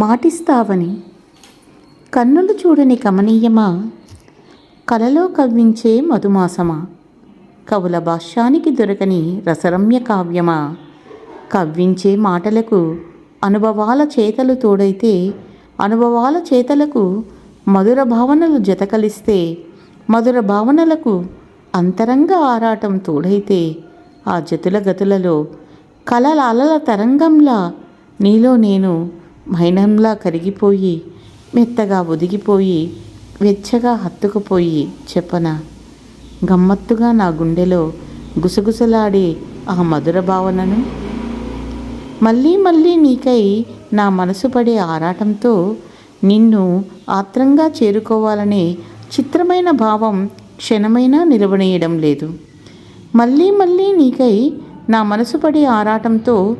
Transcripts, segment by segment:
మాటిస్తావని. కన్నులు చూడని కమనీయమా? కలలో కవ్వించే మధుమాసమా? కవుల భాష్యానికి దొరకని రసరమ్య కావ్యమా? కవ్వించే మాటలకు అనుభవాల చేతలు తోడైతే అనుభవాల చేతలకు మధుర భావనలు జతకలిస్తే మధుర భావనలకు అంతరంగ ఆరాటం తోడైతే ఆ జతుల గతులలో కలల అలల తరంగంలా నీలో నేను మైనంలా కరిగిపోయి మెత్తగా ఒదిగిపోయి వెచ్చగా హత్తుకుపోయి చెప్పనా. గమ్మత్తుగా నా గుండెలో గుసగుసలాడే ఆ మధుర భావనను? మళ్ళీ మళ్ళీ నీకై నా మనసు పడే ఆరాటంతో నిన్ను ఆత్రంగా చేరుకోవాలనే చిత్రమైన భావం క్షణమైనా నిలవనేయడం లేదు. మళ్ళీ మళ్ళీ నీకై నా మనసు పడే ఆరాటంతో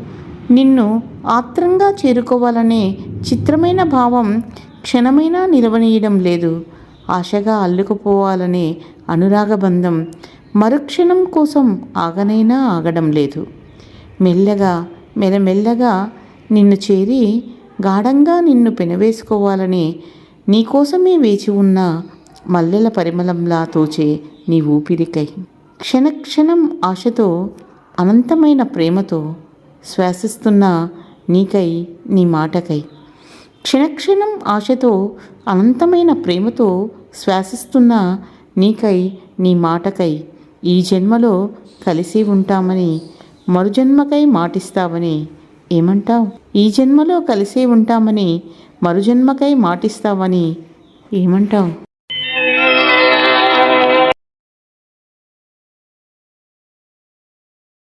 నిన్ను ఆత్రంగా చేరుకోవాలనే చిత్రమైన భావం క్షణమైనా నిలవనీయడం లేదు. ఆశగా అల్లుకుపోవాలనే అనురాగబంధం మరుక్షణం కోసం ఆగనైనా ఆగడం లేదు. మెల్లగా మెల్లమెల్లగా నిన్ను చేరి గాఢంగా నిన్ను పెనవేసుకోవాలని నీకోసమే వేచి ఉన్న మల్లెల పరిమళంలా తోచే నీ ఊపిరికై. క్షణక్షణం ఆశతో అనంతమైన ప్రేమతో శ్వాసిస్తున్న నీకై నీ మాటకై. క్షణక్షణం ఆశతో అనంతమైన ప్రేమతో శ్వాసిస్తున్న నీకై నీ మాటకై ఈ జన్మలో కలిసి ఉంటామని మరుజన్మకై మాటిస్తావని ఏమంటావు? ఈ జన్మలో కలిసే ఉంటామని మరుజన్మకై మాటిస్తావని ఏమంటావు?